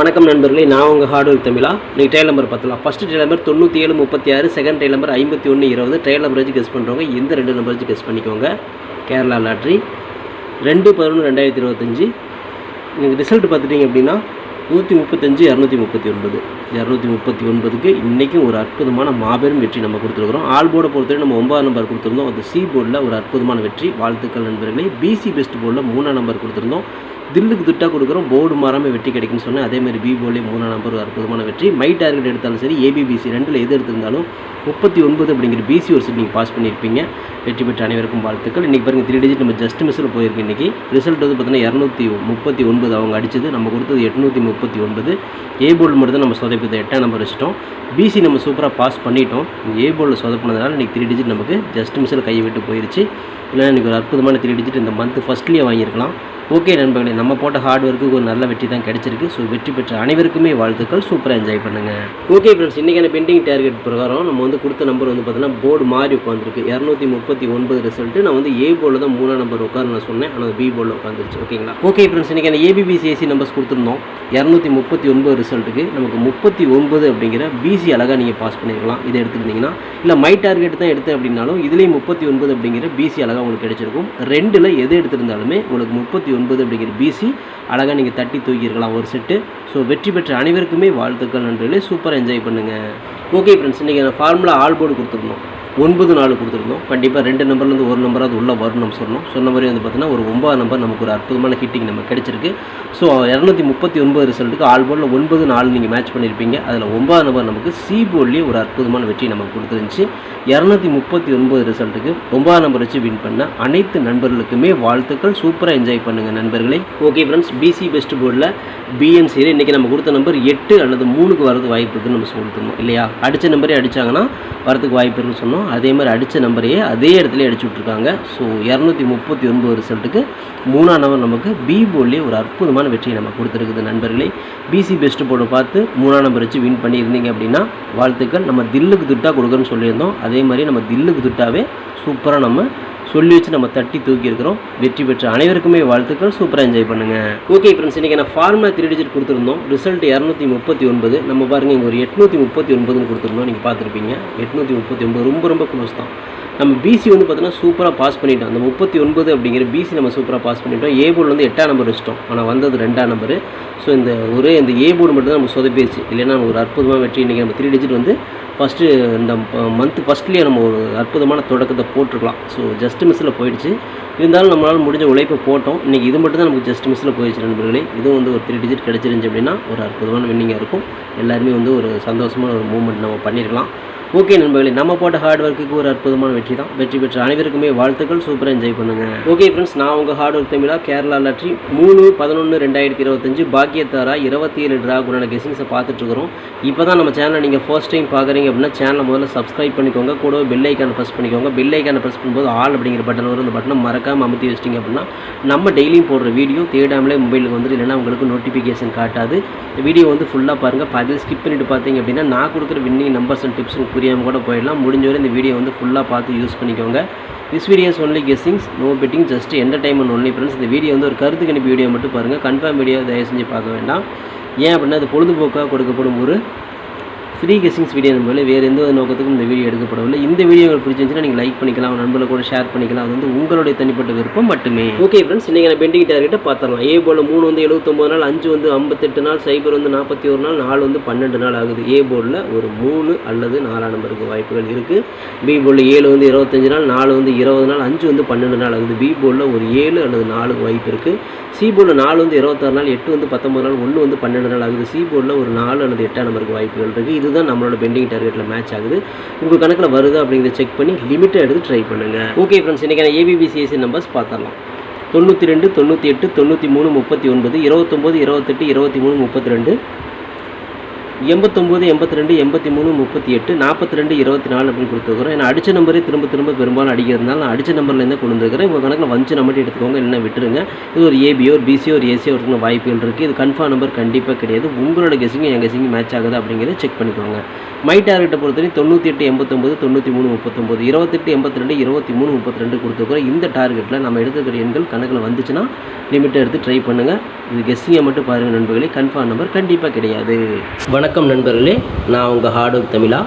வணக்கம் நண்பர்களே நான் உங்கள் ஹார்ட்வேர் தமிழா? நீங்கள் ட்ரையல் நம்பர் பார்த்துலாம் ஃபஸ்ட்டு ட்ரையல் நம்பர் தொண்ணூற்றி ஏழு முப்பத்தி ஆறு செகண்ட் ட்ரையல் நம்பர் ஐம்பத்தி ஒன்று இருபது. ட்ரையல் நம்பர் வச்சு கெஸ் பண்ணுறவங்க இந்த ரெண்டு நம்பர் வச்சு கெஸ் பண்ணிக்கோங்க. கேரளா லாட்ரி. ரெண்டு பதினொன்று ரெண்டாயிரத்தி இருபத்தஞ்சி. நீங்கள் ரிசல்ட் பார்த்துட்டிங்க அப்படின்னா நூற்றி முப்பத்தஞ்சு இரநூத்தி முப்பத்தி ஒன்பது இரநூத்தி முப்பத்தி ஒன்பதுக்கு இன்றைக்கும் ஒரு அற்புதமான மாபெரும் வெற்றி நம்ம கொடுத்துருக்குறோம். ஆல் போர்டை பொறுத்தவரை நம்ம ஒன்பதாம் நம்பர் கொடுத்துருந்தோம். அது சி போர்டில் ஒரு அற்புதமான வெற்றி. வாழ்த்துக்கள் நண்பர்களே. பிசி பெஸ்ட் போர்டில் மூணாம் நம்பர் கொடுத்துருந்தோம். தில்லுக்கு திட்டா கொடுக்குறோம் போர்டு மாறாமல் வெற்றி கிடைக்கும்னு சொன்னேன் அதே மாதிரி பி போலே மூணாம் நம்பர் அற்புதமான வெற்றி. மை டார்கெட் எடுத்தாலும் சரி ஏபிபிசி ரெண்டில் எது எடுத்திருந்தாலும் முப்பத்தி ஒன்பது அப்படிங்கிற பிசி ஒரு நீங்கள் பாஸ் பண்ணியிருப்பீங்க. வெற்றி பெற்ற அனைவருக்கும் வாழ்த்துக்கள். இன்றைக்கி பாருங்கள் த்ரீ டிஜிட் நம்ம ஜஸ்ட் மிஸ்ஸில் போயிருக்கு இன்றைக்கி ரிசல்ட் வந்து பார்த்தீங்கன்னா இரநூத்தி முப்பத்தி ஒன்பது. அவங்க அடிச்சது நம்ம கொடுத்தது எட்நூற்றி முப்பத்தி ஒன்பது. ஏ போர்டு மட்டும் தான் நம்ம சொதப்பிது எட்டாம் நம்பர் வச்சிட்டோம். பிசி நம்ம சூப்பராக பாஸ் பண்ணிட்டோம். ஏ போர்டில் சொதப்பினதுனால இன்றைக்கி த்ரீ டிஜிட் நமக்கு ஜஸ்ட் மிஸ்ஸில் கையை விட்டு போயிருச்சு. இல்லைன்னா இன்றைக்கி ஒரு அற்புதமான த்ரீ டிஜிட் இந்த மந்த் ஃபஸ்ட்லேயே வாங்கியிருக்கலாம். ஓகே நண்பர்களே நம்ம போட்ட ஹார்ட் ஒர்க்கு ஒரு நல்ல வெற்றி தான் கிடச்சிருக்கு. ஸோ வெற்றி பெற்ற அனைவருக்குமே வாழ்த்துக்கள். சூப்பராக என்ஜாய் பண்ணுங்கள் ஓகே ஃப்ரெண்ட்ஸ் இன்றைக்கான பெண்டிங் டார்கெட் பிரகாரம் நம்ம வந்து கொடுத்த நம்பர் வந்து பார்த்தீங்கன்னா போர்டு மாறி உட்காந்துருக்கு இரநூத்தி முப்பத்தி ஒன்பது ரிசல்ட்டு நான் வந்து ஏ போர்டில் தான் மூணாம் நம்பர் உட்காந்து நான் சொன்னேன். ஆனால் பி போர்டில் உட்காந்துருச்சு ஓகேங்களா ஓகே ஃப்ரெண்ட்ஸ் இன்றைக்கான ஏபிபிசிஎஸ்சி நம்பர்ஸ் கொடுத்துருந்தோம். இரநூத்தி முப்பத்தி ஒன்பது ரிசல்ட்டுக்கு நமக்கு முப்பத்தி ஒன்பது அப்படிங்கிற பிசி அழகாக நீங்கள் பாஸ் பண்ணியிருக்கலாம் இதை எடுத்துருந்தீங்கன்னா இல்லை மை டார்கெட் தான் எடுத்தேன் அப்படின்னாலும் இதுலேயும் முப்பத்தி ஒன்பது அப்படிங்கிற பிசி அழகாக உங்களுக்கு கிடைச்சிருக்கும். ரெண்டில் எது எடுத்திருந்தாலுமே உங்களுக்கு முப்பத்தி ஒன்பது அப்படிங்கிற பிசி அழகாக நீங்கள் தட்டி தூக்கியிருக்கலாம் ஒரு செட்டு ஸோ வெற்றி பெற்ற அனைவருக்குமே வாழ்த்துக்கள் நன்றிகளே சூப்பராக என்ஜாய் பண்ணுங்கள் ஓகே ஃப்ரெண்ட்ஸ் இன்றைக்கி நான் ஃபார்முலா ஆல் போர்டு கொடுத்துருந்தோம் ஒன்பது நாலு கொடுத்துருந்தோம் கண்டிப்பாக ரெண்டு நம்பர்லேருந்து ஒரு நம்பராவது உள்ளே வரணும்னு நம்ம சொன்னோம் சொன்ன மாதிரி வந்து பார்த்தீங்கன்னா ஒரு ஒன்பது நம்பர் நமக்கு ஒரு அற்புதமான ஹிட்டிங் நம்ம கிடைச்சிருக்கு. ஸோ இரநூத்தி முப்பத்தி ஒன்பது ரிசல்ட்டுக்கு ஆல் போர்டில் ஒன்பது நாலு நீங்கள் மேட்ச் பண்ணியிருப்பீங்க அதில் ஒன்பது நம்பர் நமக்கு சி போர்ட்லேயே ஒரு அற்புதமான வெற்றி நமக்கு கொடுத்துருந்துச்சு. இரநூத்தி முப்பத்தி ஒன்பது ரிசல்ட்டுக்கு ஒன்பது நம்பர் வச்சு வின் பண்ண அனைத்து நண்பர்களுக்குமே வாழ்த்துக்கள். சூப்பராக என்ஜாய் பண்ணுங்கள் நண்பர்களே. ஓகே ஃப்ரெண்ட்ஸ் பிசி பெஸ்ட் போர்டில் பிஎன்சியில் இன்றைக்கி நம்ம கொடுத்த நம்பர் எட்டு அல்லது மூணுக்கு வரது வாய்ப்பு இருக்குன்னு நம்ம சொல்லிட்டுருந்தோம் இல்லையா? அடித்த நம்பரே அடித்தாங்கன்னா வரதுக்கு வாய்ப்பு இருக்குன்னு சொன்னோம். அதே மாதிரி அடித்த நம்பரையே அதே இடத்துல அடிச்சு விட்ருக்காங்க ஸோ இரநூத்தி முப்பத்தி ஒன்பது ரிசல்ட்டுக்கு மூணாம் நம்பர் நமக்கு பி போர்ட்லேயே ஒரு அற்புதமான வெற்றியை நம்ம கொடுத்துருக்குது நண்பர்களே. பிசி பெஸ்ட் போர்டை பார்த்து மூணாம் நம்பர் வச்சு வின் பண்ணியிருந்தீங்க அப்படின்னா வாழ்த்துக்கள். நம்ம தில்லுக்கு திட்டா கொடுக்குறோன்னு சொல்லியிருந்தோம். அதே மாதிரி நம்ம தில்லுக்கு திட்டாவே சூப்பராக நம்ம சொல்லி வச்சு நம்ம தட்டி தூக்கியிருக்கிறோம் வெற்றி பெற்ற அனைவருக்குமே வாழ்த்துக்கள். சூப்பராக என்ஜாய் பண்ணுங்கள் ஓகே ஃப்ரெண்ட்ஸ் இன்றைக்கி நான் ஃபார்முலா த்ரீ டிஜிட் கொடுத்துருந்தோம். ரிசல்ட் இரநூத்தி முப்பத்தி ஒன்பது. நம்ம பாருங்கள் இங்கே ஒரு எட்நூற்றி முப்பத்தி ஒன்பதுன்னு கொடுத்துருந்தோம். நீங்கள் பார்த்துருப்பீங்க. எட்நூற்றி முப்பத்தி ஒன்பது ரொம்ப ரொம்ப க்ளோஸ் தான். நம்ம பிசி வந்து பார்த்தோன்னா சூப்பராக பாஸ் பண்ணிட்டோம். அந்த முப்பத்தி ஒன்பது அப்படிங்கிற பிசி நம்ம சூப்பராக பாஸ் பண்ணிட்டோம். ஏ போர்டில் வந்து எட்டாம் நம்பர் வச்சிட்டோம். ஆனால் வந்தது ரெண்டாம் நம்பரு ஸோ இந்த ஒரே இந்த ஏ போர்டு மட்டும் தான் நம்ம சொதப்பிடுச்சு. இல்லைன்னா ஒரு அற்புதமான வெற்றி இன்றைக்கி நம்ம த்ரீ டிஜிட் வந்து ஃபஸ்ட்டு இந்த மந்த் ஃபஸ்ட்லேயே நம்ம ஒரு அற்புதமான தொடக்கத்தை போட்டிருக்கலாம். ஸோ ஜஸ்ட் மிஸ்ஸில் போயிடுச்சு. இருந்தாலும் நம்மளால் முடிஞ்ச உழைப்பை போட்டோம். இன்றைக்கி இது மட்டும் தான் நமக்கு ஜஸ்ட் மிஸ்ஸில் போயிடுச்சு நண்பர்களே. இதுவும் வந்து ஒரு த்ரீ டிஜிட் கிடச்சிருந்துச்சு அப்படின்னா ஒரு அற்புதமான வின்னிங்காக இருக்கும். எல்லாருமே வந்து ஒரு சந்தோஷமான ஒரு மூமெண்ட் நம்ம பண்ணியிருக்கலாம் ஓகே நண்பர்களே நம்ம போட்ட ஹார்ட் ஒர்க்குக்கு ஒரு அற்புதமான வெற்றி தான் வெற்றி பெற்ற அனைவருக்குமே வாழ்த்துக்கள் சூப்பராக என்ஜாய் பண்ணுங்கள் ஓகே ஃப்ரெண்ட்ஸ் நான் உங்கள் ஹார்ட் ஒர்க் தமிழா கேரளா லாட்ரி மூணு பதினொன்று ரெண்டாயிரத்தி இருபத்தஞ்சு பாக்கியத்தாரா இருபத்தி ஏழு ட்ரா குணான பார்த்துட்டு பார்த்துட்ருக்குறோம் இப்போ தான் நம்ம சேனலை நீங்கள் ஃபர்ஸ்ட் டைம் பார்க்குறீங்க அப்படின்னா சேனலை முதல்ல சப்ஸ்கிரைப் பண்ணிக்கோங்க. கூட பெல் ஐக்கானை ப்ரெஸ் பண்ணிக்கோங்க. பெல் ஐக்கானை ப்ரெஸ் பண்ணும்போது ஆல் அப்படிங்கிற பட்டன் வரும் அந்த பட்டனை மறக்காமல் அமுத்தி வச்சிட்டிங்க அப்படின்னா நம்ம டெய்லியும் போடுற வீடியோ தேடாமலே மொபைலுக்கு வந்துட்டு இல்லைன்னா உங்களுக்கு நோட்டிஃபிகேஷன் காட்டாது. வீடியோ வந்து ஃபுல்லாக பாருங்கள் பதில் ஸ்கிப் பண்ணிட்டு பார்த்தீங்க அப்படின்னா நான் கொடுக்குற வின்னிங் நம்பர்ஸ் அண்ட் டிப்ஸ் புரியாமல் கூட போயிடலாம். முடிஞ்ச வரை இந்த வீடியோ வந்து ஃபுல்லாக பார்த்து யூஸ் பண்ணிக்கோங்க. This videos only guessings no betting just entertainment only friends இந்த வீடியோ வந்து ஒரு கருத்து கணிப்பு வீடியோ மட்டும் பாருங்கள் கன்ஃபார்ம் வீடியோ தயவு செஞ்சு பார்க்க வேண்டாம். ஏன் அப்படின்னா அது பொழுதுபோக்காக கொடுக்கப்படும் ஒரு ஃப்ரீ கெஸ்டிங்ஸ் வீடியோ நம்பளே வேறு எந்த ஒரு நோக்கத்துக்கும் இந்த வீடியோ எடுக்கப்படவில்லை. இந்த வீடியோ உங்களுக்கு பிடிச்சிருந்துச்சுன்னா நீங்கள் லைக் பண்ணிக்கலாம் நண்பர்கள் கூட ஷேர் பண்ணிக்கலாம். அது வந்து உங்களுடைய தனிப்பட்ட விருப்பம் மட்டுமே. ஓகே ஃப்ரெண்ட்ஸ் இன்றைக்கி நான் பெண்டிங் டார்கெட்டை பார்த்துடலாம் ஏ போல் மூணு வந்து எழுபத்தொம்பது நாள் அஞ்சு வந்து ஐம்பத்தெட்டு நாள் சைபர் வந்து நாற்பத்தி ஒரு நாள் நாலு வந்து பன்னெண்டு நாள் ஆகுது. ஏ போர்டில் ஒரு மூணு அல்லது நாலாம் நம்பருக்கு வாய்ப்புகள் இருக்குது பி போர்டில் ஏழு வந்து இருபத்தஞ்சு நாள் நாலு வந்து இருபது நாள் அஞ்சு வந்து பன்னெண்டு நாள் ஆகுது. பி போர்டில் ஒரு ஏழு அல்லது நாலு வாய்ப்பு இருக்குது சி போர்டில் நாலு வந்து இருபத்தாறு நாள் எட்டு வந்து பத்தொம்பது நாள் ஒன்று வந்து பன்னெண்டு நாள் ஆகுது. சி போர்டில் ஒரு நாலு அல்லது எட்டாம் நம்பருக்கு வாய்ப்புகள் இருக்குது இது தான் நம்மளோட பெண்டிங் டார்கெட்டில் மேட்ச் ஆகுது. உங்கள் கணக்கில் வருது அப்படிங்கிறத செக் பண்ணி லிமிட்டை எடுத்து ட்ரை பண்ணுங்கள் ஓகே ஃப்ரெண்ட்ஸ் இன்றைக்கான ஏபிபிசிஎஸ்சி நம்பர்ஸ் பார்த்துடலாம். தொண்ணூற்றி ரெண்டு தொண்ணூற்றி எட்டு தொண்ணூற்றி மூணு முப்பத்தி ஒன்பது இருபத்தொம்போது இருபத்தெட்டு இருபத்தி மூணு முப்பத்தி ரெண்டு. எண்பத்தொம்போது எண்பத்தி ரெண்டு எண்பத்தி மூணு முப்பத்தி எட்டு நாற்பத்தி ரெண்டு இருபத்தி நாலு அப்படின்னு கொடுத்துருக்குறோம் ஏன்னா அடித்த நம்பரே திரும்ப திரும்ப பெரும்பாலும் அடிக்கிறதுனால நான் அடித்த நம்பர்லேருந்து கொண்டு வந்துருக்கிறேன். உங்கள் கணக்கில் வஞ்சு நம்பர் எடுத்துக்கோங்க. இல்லைன்னா விட்டுருங்க. இது ஒரு ஏபியோ ஒரு பிசியோ ஒரு ஏசியோ ஒருத்தங்க வாய்ப்புகள் இருக்குது இது கன்ஃபார்ம் நம்பர் கண்டிப்பாக கிடையாது. உங்களோட கெஸிங்கும் என் கெஸிங்கும் மேட்ச் ஆகுது அப்படிங்கிறத செக் பண்ணிக்கோங்க. மை டார்கெட்டை பொறுத்தவரை தொண்ணூற்றி எட்டு எண்பத்தொம்பது தொண்ணூற்றி மூணு முப்பத்தொம்பது இருபத்தெட்டு எண்பத்தி ரெண்டு இருபத்தி மூணு முப்பத்தி ரெண்டு கொடுத்துருக்குறோம். இந்த டார்கெட்டில் நம்ம எடுத்துக்கிற எண்கள் கணக்கில் வந்துச்சுன்னா லிமிட்டை எடுத்து ட்ரை பண்ணுங்கள் இது கெஸ்ஸிங்கை மட்டும் பாருங்கள் நண்பர்களே. கன்ஃபார்ம் நம்பர் கண்டிப்பாக கிடையாது. வணக்கம். நண்பர்களே நான் உங்கள் ஹார்ட் ஒர்க் தமிழா.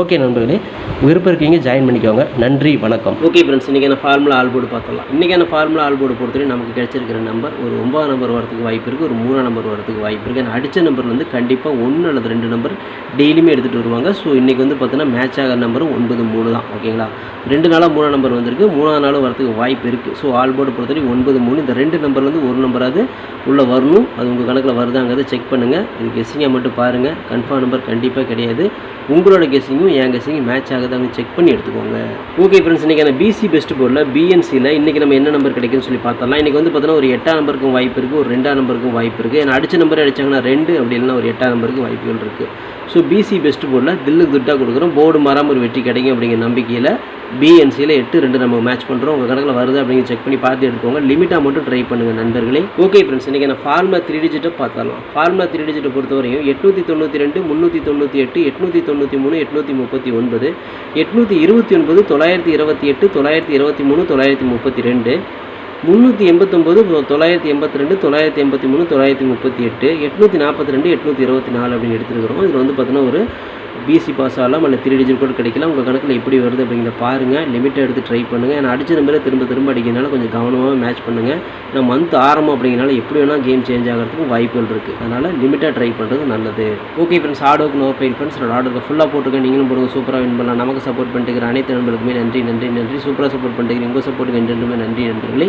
ஓகே நண்பர்களே விருப்பம் இருக்கீங்க ஜாயின் பண்ணிக்கோங்க. நன்றி வணக்கம். ஓகே ஃப்ரெண்ட்ஸ் இன்றைக்கான ஃபார்முலா ஆல்போர்டு பார்த்துடலாம். இன்றைக்கான ஃபார்முலா ஆல்போர்டு பொறுத்தவரை நமக்கு கிடச்சிருக்கிற நம்பர் ஒரு ஒன்பது நம்பர் வரதுக்கு வாய்ப்பு இருக்குது ஒரு மூணாம் நம்பர் வரதுக்கு வாய்ப்பு இருக்குது ஏன்னா அடித்த நம்பர் வந்து கண்டிப்பாக ஒன்று அல்லது ரெண்டு நம்பர் டெய்லியுமே எடுத்துகிட்டு வருவாங்க. ஸோ இன்றைக்கி வந்து பார்த்தீங்கன்னா மேட்ச் ஆகிற நம்பரும் ஒன்பது மூணு தான். ஓகேங்களா ரெண்டு நாளாக மூணாம் நம்பர் வந்திருக்கு. மூணாவது நாளும் வரதுக்கு வாய்ப்பு இருக்குது ஸோ ஆல்போர்டு பொறுத்தவரை ஒன்பது மூணு. இந்த ரெண்டு நம்பர்லேருந்து ஒரு நம்பராவது உள்ளே வரணும். அது உங்கள் கணக்கில் வருதாங்கிறத செக் பண்ணுங்கள் இது கெஸ்ஸிங்கை மட்டும் பாருங்கள் கன்ஃபார்ம் நம்பர் கண்டிப்பாக கிடையாது. உங்களோட கெஸ்ஸிங்கும் என் கெஸ்ஸிங்கும் மேட்ச் ஆகுதான்னு செக் பண்ணி எடுத்துக்கோங்க. ஓகே ஃப்ரெண்ட்ஸ் இன்றைக்கி பிசி பெஸ்ட் போர்டில் பிஎன்சியில் இன்றைக்கி நம்ம என்ன நம்பர் கிடைக்குன்னு சொல்லி பார்த்தலாம் இன்றைக்கி வந்து பார்த்தீங்கன்னா ஒரு எட்டாம் நம்பருக்கும் வாய்ப்பு இருக்குது ஒரு ரெண்டாம் நம்பருக்கும் வாய்ப்பு இருக்குது ஏன்னா அடிச்ச நம்பர் அடிச்சாங்கன்னா ரெண்டு அப்படி இல்லைன்னா ஒரு எட்டாம் நம்பருக்கு வாய்ப்புகள் இருக்குது ஸோ பிசி பெஸ்ட் போர்டில் தில்லுக்கு துட்டாக கொடுக்குறோம். போர்டு மாறாமல் ஒரு வெற்றி கிடைக்கும் அப்படிங்கிற நம்பிக்கையில் பிஎன்சியில் எட்டு ரெண்டு நம்ம மேட்ச் பண்ணுறோம் உங்கள் கணக்கில் வருது அப்படிங்க செக் பண்ணி பார்த்து எடுத்துக்கோங்க. லிமிட்டாக மட்டும் ட்ரை பண்ணுங்கள் நண்பர்களே. ஓகே ஃப்ரெண்ட்ஸ் இன்றைக்கி நான் ஃபார்மா த்ரீ டிஜிட்டை பார்த்தாலும் ஃபார்மா த்ரீ டிஜிட்டை பொறுத்தவரையும் எட்நூற்றி தொண்ணூற்றி ரெண்டு முந்நூற்றி தொண்ணூற்றி எட்டு எட்நூற்றி தொண்ணூற்றி மூணு எட்நூற்றி முப்பத்தி ஒன்பது எட்நூற்றி இருபத்தி ஒன்பது தொள்ளாயிரத்தி இருபத்தி எட்டு தொள்ளாயிரத்தி இருபத்தி மூணு தொள்ளாயிரத்தி முப்பத்தி ரெண்டு. முந்நூற்றி எண்பத்தொம்போது தொள்ளாயிரத்தி எண்பத்தி ரெண்டு தொள்ளாயிரத்தி எண்பத்தி மூணு தொள்ளாயிரத்தி முப்பத்தி எட்டு எட்நூற்றி நாற்பத்தி ரெண்டு எட்நூற்றி இருபத்தி நாலு அப்படின்னு எடுத்துருக்கிறோம். இதில் வந்து பார்த்தீங்கன்னா ஒரு பிசி பாஸ் ஆகலாம் அல்ல த்ரீ டிஜிட் கூட கிடைக்கலாம். உங்கள் கணக்கில் எப்படி வருது அப்படிங்கிறத பாருங்கள் லிமிட்டை எடுத்து ட்ரை பண்ணுங்கள் ஏன்னா அடிச்ச நம்பரை திரும்ப திரும்ப அடிக்கிறதுனால கொஞ்சம் கவனமாக மேட்ச் பண்ணுங்கள் நான் மந்த் ஆரம்பம் அப்படிங்கிறனால எப்படி வேணால் கேம் சேஞ்ச் ஆகிறதுக்கும் வாய்ப்புகள் இருக்குது அதனால் லிமிட்டாக ட்ரை பண்ணுறது நல்லது. Okay friends hard no fine friends நான் ஆர்டருக்கு ஃபுல்லாக போட்டுருக்கேன். நீங்களும் போடுங்க. சூப்பராக வின் பண்ணலாம். நமக்கு சப்போர்ட் பண்ணிட்டு அனைத்து நண்பர்களுக்குமே நன்றி நன்றி நன்றி. சூப்பராக சப்போர்ட் பண்ணிட்டு உங்கள் சப்போர்ட்டுக்கு என்றென்றுமே நன்றி நண்பர்களே.